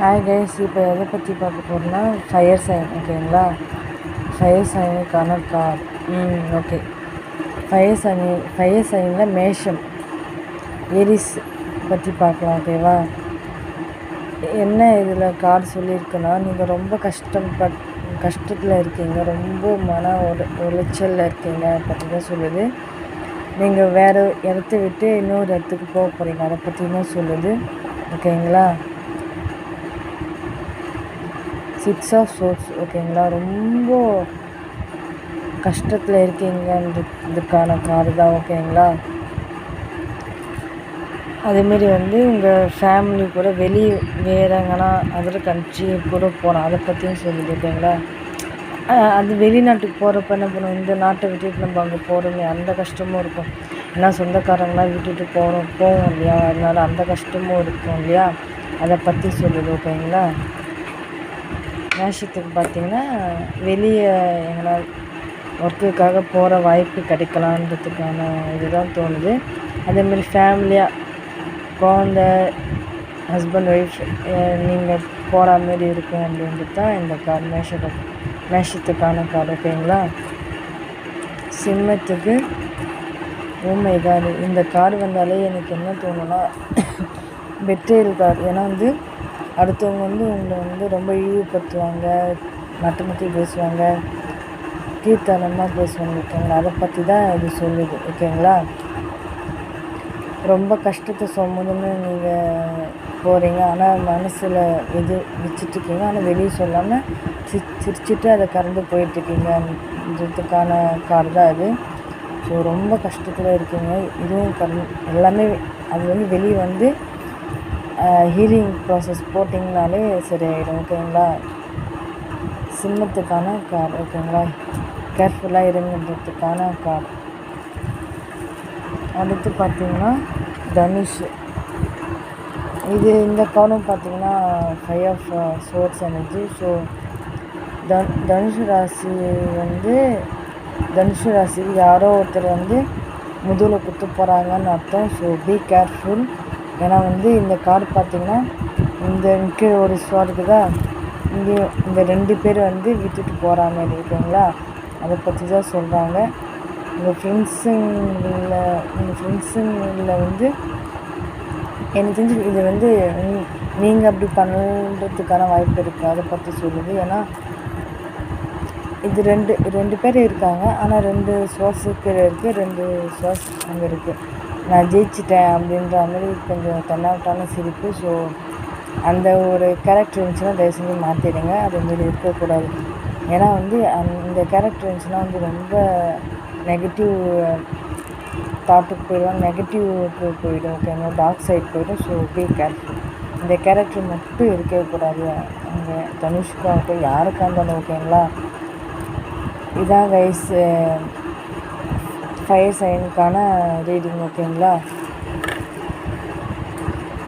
Hi guys இப்போ எதை பற்றி பார்க்க போகிறோம்னா ஃபயர் சைன் ஓகேங்களா ஃபயர் சைனுக்கான கார் ம் ஓகே ஃபயர் சனி ஃபயர் சைனில் மேஷம். ஏரிஸ் பற்றி பார்க்கலாம் ஓகேவா என்ன இதில் கார்டு சொல்லியிருக்குன்னா நீங்கள் ரொம்ப கஷ்டப்பட் கஷ்டத்தில் இருக்கீங்க. ரொம்ப மன ஒரு உளைச்சலில் இருக்கீங்க பற்றி தான் சொல்லுது. நீங்கள் வேறு இடத்த விட்டு இன்னொரு இடத்துக்கு போக போகிறீங்க அதை பற்றி தான் சொல்லுது ஓகேங்களா சிக்ஸ் ஆஃப் சோர்ஸ் ஓகேங்களா ரொம்ப கஷ்டத்தில் இருக்கீங்கன்றதுக்கான கார் தான் ஓகேங்களா அதேமாரி வந்து உங்கள் ஃபேமிலி கூட வெளியே வேறு எங்கன்னா அதர் கண்ட்ரி கூட போகிறோம் அதை பற்றியும் சொல்லுது ஓகேங்களா அது வெளிநாட்டுக்கு போகிறப்ப என்ன பண்ணுவோம்? இந்த நாட்டை விட்டுட்டு நம்ம அங்கே போகிறோமே அந்த கஷ்டமும் இருக்கும். ஏன்னா சொந்தக்காரங்களாம் விட்டுட்டு போகிறோம் போவோம் இல்லையா? அதனால் அந்த கஷ்டமும் இருக்கும் இல்லையா? அதை பற்றி சொல்லுது ஓகேங்களா மேஷத்துக்கு பார்த்தீங்கன்னா வெளியே எங்களால் ஒர்க்குக்காக போகிற வாய்ப்பு கிடைக்கலான்றதுக்கான இதுதான் தோணுது. அதேமாதிரி ஃபேமிலியாக குழந்த ஹஸ்பண்ட் ஒய்ஃப் நீங்கள் போகிற மாரி இருக்கும் அப்படின்றது தான் இந்த கார்டு மேஷத்தை மேஷத்துக்கான கார்டு ஓகேங்களா சிம்மத்துக்கு ஓமை கார்டு இந்த கார்டு வந்தாலே எனக்கு என்ன தோணுன்னா பெட்ரியல் கார்டு ஏன்னா வந்து அடுத்தவங்க வந்து உங்களை வந்து ரொம்ப இழிவுபடுத்துவாங்க மற்ற மற்றி பேசுவாங்க கீர்த்தனமாக பேசுவாங்க ஓகேங்களா? அதை பற்றி தான் இது சொல்லுது ஓகேங்களா? ரொம்ப கஷ்டத்தை சுமந்துன்னு நீங்கள் போகிறீங்க ஆனால் மனசில் இது வச்சுட்ருக்கீங்க ஆனால் வெளியே சொல்லாமல் சி சிரிச்சிட்டு அதை கறந்து போயிட்டுருக்கீங்கன்றதுக்கான கார்டு தான் அது. ஸோ ரொம்ப கஷ்டத்தில் இருக்கீங்க. இதுவும் கர் எல்லாமே அது வந்து வெளியே வந்து ஹீலிங் ப்ராசஸ் போட்டிங்கனாலே சரியாயிடும் ஓகேங்களா? சிம்மத்துக்கான கார் ஓகேங்களா? கேர்ஃபுல்லாக இருங்கன்றதுக்கான கார் அடுத்து பார்த்தீங்கன்னா தனுஷ் இது இந்த கார்டும் பார்த்தீங்கன்னா five of source energy so தன் தனுஷு ராசி வந்து தனுஷு ராசி யாரோ ஒருத்தர் வந்து முதுகில் குத்து போகிறாங்கன்னு அர்த்தம். ஸோ பி கேர்ஃபுல் ஏன்னா வந்து இந்த கார்டு பார்த்தீங்கன்னா இந்த கீழே ஒரு ஸ்வாட் இருக்குதா? இங்கே இந்த ரெண்டு பேர் வந்து விட்டுட்டு போகிற மாதிரி ஓகேங்களா அதை பற்றி தான் சொல்கிறாங்க உங்கள் ஃப்ரெண்ட்ஸுங்களில் உங்கள் ஃப்ரெண்ட்ஸுங்களில் வந்து எனக்கு தெரிஞ்சு இது வந்து நீங்கள் அப்படி பண்ணுறதுக்கான வாய்ப்பு இருக்குது அதை பற்றி சொல்லுது. ஏன்னா இது ரெண்டு ரெண்டு பேர் இருக்காங்க. ஆனால் ரெண்டு சோர்ஸ் கீழே இருக்குது ரெண்டு சோர்ஸ் அங்கே இருக்குது நான் ஜெயிச்சிட்டேன் அப்படின்ற மாதிரி கொஞ்சம் தன்னாட்டான சிரிப்பு. ஸோ அந்த ஒரு கேரக்டர் இருந்துச்சுன்னா தயவு செஞ்சு மாற்றிடுங்க அதேமாரி இருக்கக்கூடாது. ஏன்னா வந்து அந்த கேரக்டர் இருந்துச்சுன்னா வந்து ரொம்ப நெகட்டிவ் தாட்டுக்கு போயிடும். நெகட்டிவ்க்கு போயிடும். ஓகேங்களா டார்க் சைட் போயிடும். ஸோ பி கேர்ஃபுல் இந்த கேரக்டர் மட்டும் இருக்கவே கூடாது. அங்கே தனுஷ்காகட்டும் யாருக்காக இருந்தாலும் ஓகேங்களா இதான் கைஸ் ஃபயர் சைனுக்கான ரீடிங் ஓகேங்களா